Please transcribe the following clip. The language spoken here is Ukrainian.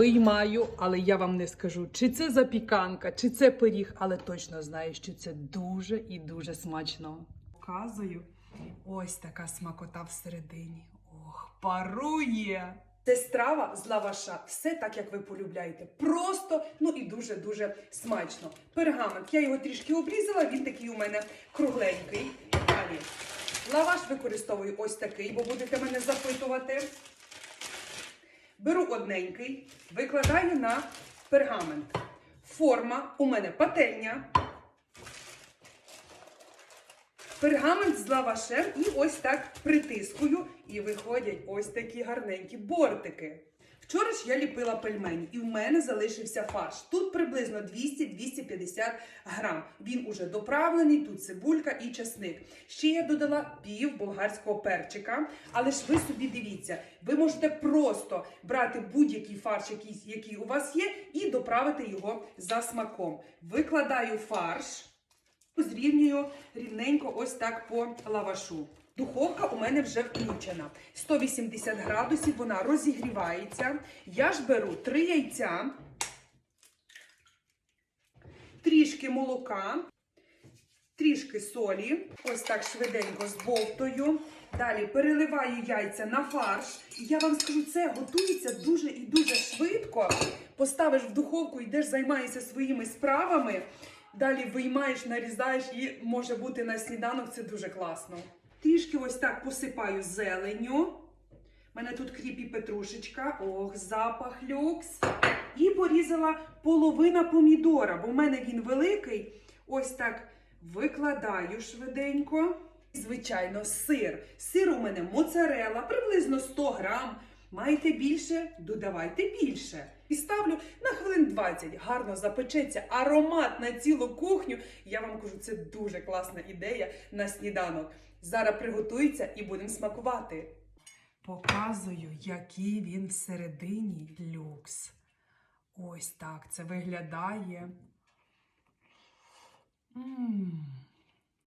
Виймаю, але я вам не скажу, чи це запіканка, чи це пиріг, але точно знаю, що це дуже і дуже смачно. Показую. Ось така смакота всередині. Ох, парує! Це страва з лаваша. Все так, як ви полюбляєте. Просто, ну і дуже-дуже смачно. Пергамент. Я його трішки обрізала, він такий у мене кругленький. Далі. Лаваш використовую ось такий, бо будете мене запитувати. Беру одненький, викладаю на пергамент. Форма у мене пательня. Пергамент з лавашем і ось так притискую, і виходять ось такі гарненькі бортики. Вчора ж я ліпила пельмені, і в мене залишився фарш. Тут приблизно 200-250 грам. Він уже доправлений, тут цибулька і часник. Ще я додала пів болгарського перчика. Але ж ви собі дивіться, ви можете просто брати будь-який фарш, який, який у вас є, і доправити його за смаком. Викладаю фарш. Зрівнюю рівненько ось так по лавашу. Духовка у мене вже включена. 180 градусів, вона розігрівається. Я ж беру 3 яйця, трішки молока, трішки солі. Ось так швиденько збовтую. Далі переливаю яйця на фарш. І я вам скажу, це готується дуже і дуже швидко. Поставиш в духовку, йдеш, займаєшся своїми справами. Далі виймаєш, нарізаєш і може бути на сніданок. Це дуже класно. Трішки ось так посипаю зеленю. У мене тут кріпі петрушечка. Ох, запах люкс. І порізала половина помідора, бо в мене він великий. Ось так викладаю швиденько. Звичайно, сир. Сир у мене моцарела, приблизно 100 грам. Маєте більше, додавайте більше. І ставлю на хвилин 20. Гарно запечеться аромат на цілу кухню. Я вам кажу, це дуже класна ідея на сніданок. Зараз приготується і будемо смакувати. Показую, який він всередині люкс. Ось так це виглядає. М.